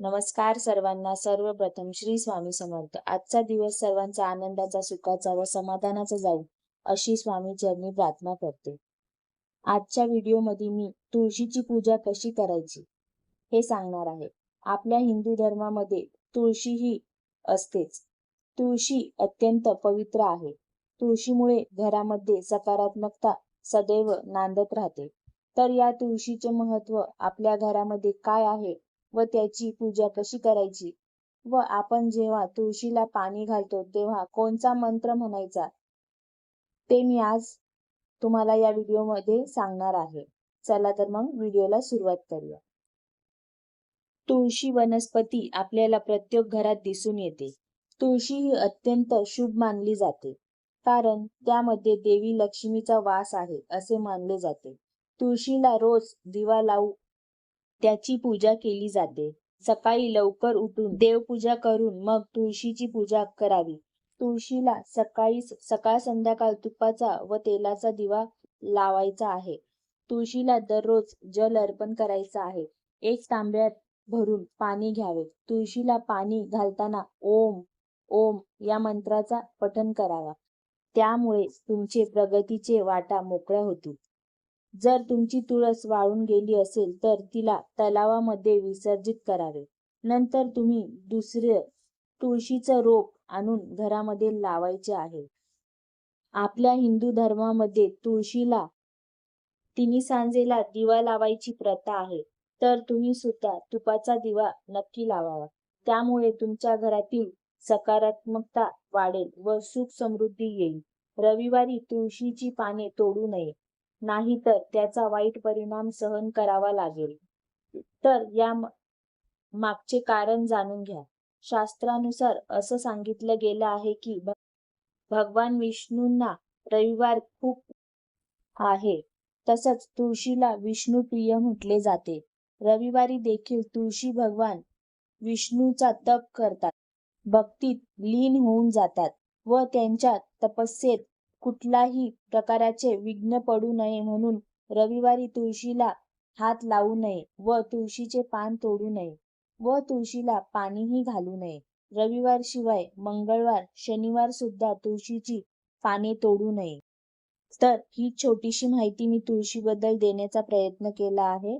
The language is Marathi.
नमस्कार सर्वांना. सर्वप्रथम श्री स्वामी समर्थ. आजचा दिवस सर्वांचा आनंदाचा सुखाचा व समाधानाचा जाईल अशी स्वामी चरणी प्रार्थना करते. आजच्या व्हिडिओमध्ये मी तुळशीची पूजा कशी करायची हे सांगणार आहे. आपल्या हिंदू धर्मामध्ये तुळशी ही असतेच. तुळशी अत्यंत पवित्र आहे. तुळशीमुळे घरामध्ये सकारात्मकता सदैव नांदत राहते. तर या तुळशीचे महत्त्व आपल्या घरामध्ये काय आहे व त्याची पूजा कशी करायची? व आपण जेव्हा तुळशीला पाणी घालतो तेव्हा कोणचा मंत्र म्हणायचा? ते मी आज तुम्हाला या व्हिडिओमध्ये सांगणार आहे. चला तर मग व्हिडिओला सुरुवात करूया. तुळशी वनस्पती आपल्याला प्रत्येक घरात दिसून येते. तुळशी ही अत्यंत शुभ मानली जाते. कारण त्यामध्ये देवी लक्ष्मीचा वास आहे असे मानले जाते. तुळशीला रोज दिवा लावू त्याची पूजा केली जाते. सकाळी लवकर उठून देवपूजा करून मग तुळशीची पूजा करावी. तुळशीला सकाळी सकाळ संध्याकाळ तुपाचा व तेलाचा दिवा लावायचा आहे. तुळशीला दररोज जल अर्पण करायचं आहे. एक तांब्यात भरून पाणी घ्यावे. तुळशीला पाणी घालताना ओम ओम या मंत्राचा पठन करावा. त्यामुळे तुमचे प्रगतीचे वाटा मोकळ्या होतील. जर तुमची तुळस वाळून गेली असेल तर तिला तलावामध्ये विसर्जित करावे. नंतर तुम्ही दुसरे तुळशीचं रोप आणून घरामध्ये लावायचे आहे. आपल्या हिंदू धर्मामध्ये तुळशीला तिन्ही सांजेला दिवा लावायची प्रथा आहे. तर तुम्ही सुद्धा तुपाचा दिवा नक्की लावावा. त्यामुळे तुमच्या घरातील सकारात्मकता वाढेल व सुख समृद्धी येईल. रविवारी तुळशीची पाने तोडू नये. नाहीतर त्याचा वाईट परिणाम सहन करावा लागेल. तर या मागचे कारण जाणून घ्या. शास्त्रानुसार असं सांगितलं गेलं आहे की भगवान विष्णूंना रविवार खूप आहे. तसंच तुळशीला विष्णू प्रिय म्हटले जाते. रविवारी देखील तुळशी भगवान विष्णूचा तप करतात. भक्तीत लीन होऊन जातात व त्यांच्या तपस्येत कुठलाही प्रकाराचे विघ्न पडू नये म्हणून रविवारी तुळशीला हात लावू नये व तुळशीचे पान तोडू नये व तुळशीला पाणीही घालू नये. रविवार शिवाय मंगळवार शनिवार सुद्धा तुळशीची पाने तोडू नये. तर ही छोटीशी माहिती मी तुळशीबद्दल देण्याचा प्रयत्न केला आहे.